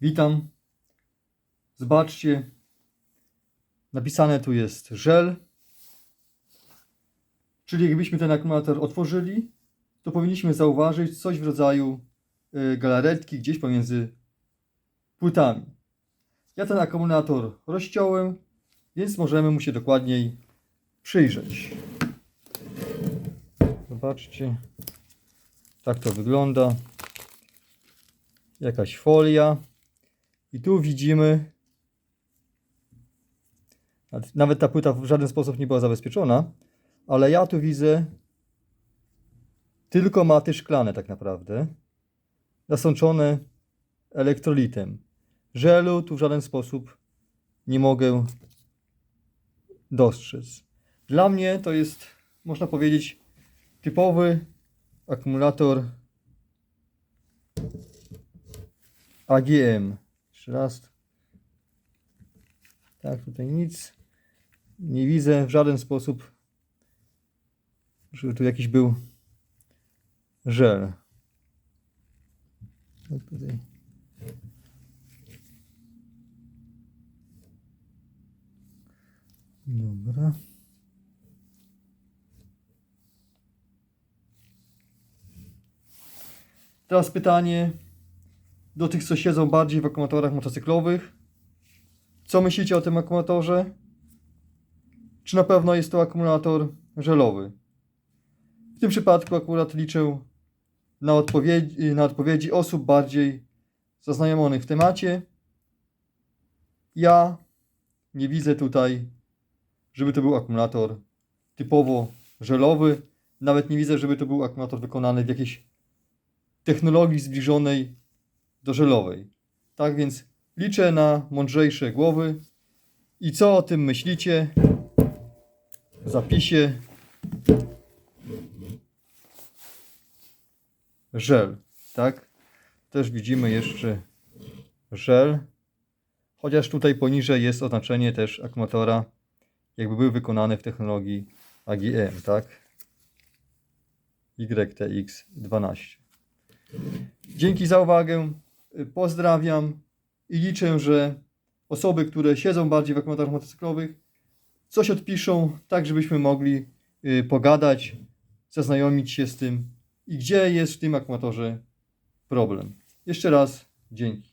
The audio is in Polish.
Witam. Zobaczcie. Napisane tu jest żel. Czyli jakbyśmy ten akumulator otworzyli, to powinniśmy zauważyć coś w rodzaju y, galaretki gdzieś pomiędzy płytami. Ja ten akumulator rozciąłem, więc możemy mu się dokładniej przyjrzeć. Zobaczcie. Tak to wygląda. Jakaś folia. I tu widzimy. nawet- ta płyta w żaden sposób nie była zabezpieczona, ale ja tu widzę tylko maty szklane tak naprawdę. Nasączone elektrolitem. Żelu tu w żaden sposób nie mogę dostrzec. Dla mnie to jest, można powiedzieć, typowy akumulator AGM. Jeszcze. Tak, tutaj nic nie widzę w żaden sposób, żeby tu jakiś był żel. Tak, tutaj. Dobra. Teraz pytanie do tych, co siedzą bardziej w akumulatorach motocyklowych. Co myślicie o tym akumulatorze? Czy na pewno jest to akumulator żelowy? W tym przypadku akurat liczę na odpowiedzi, na odpowiedzi osób bardziej zaznajomionych w temacie. Ja nie widzę tutaj, żeby to był akumulator typowo żelowy. Nawet nie widzę, żeby to był akumulator wykonany w jakiejś technologii zbliżonej do żelowej. Tak więc liczę na mądrzejsze głowy. I co o tym myślicie? W zapisie żel, tak? Też widzimy jeszcze żel. Chociaż tutaj poniżej jest oznaczenie też akumulatora, jakby był wykonany w technologii AGM, tak? YTX12. Dzięki za uwagę. Y, Pozdrawiam i liczę, że osoby, które siedzą bardziej w akumulatorach motocyklowych, coś odpiszą, tak żebyśmy mogli y, pogadać, zaznajomić się z tym i gdzie jest w tym akumulatorze problem. Jeszcze raz dzięki.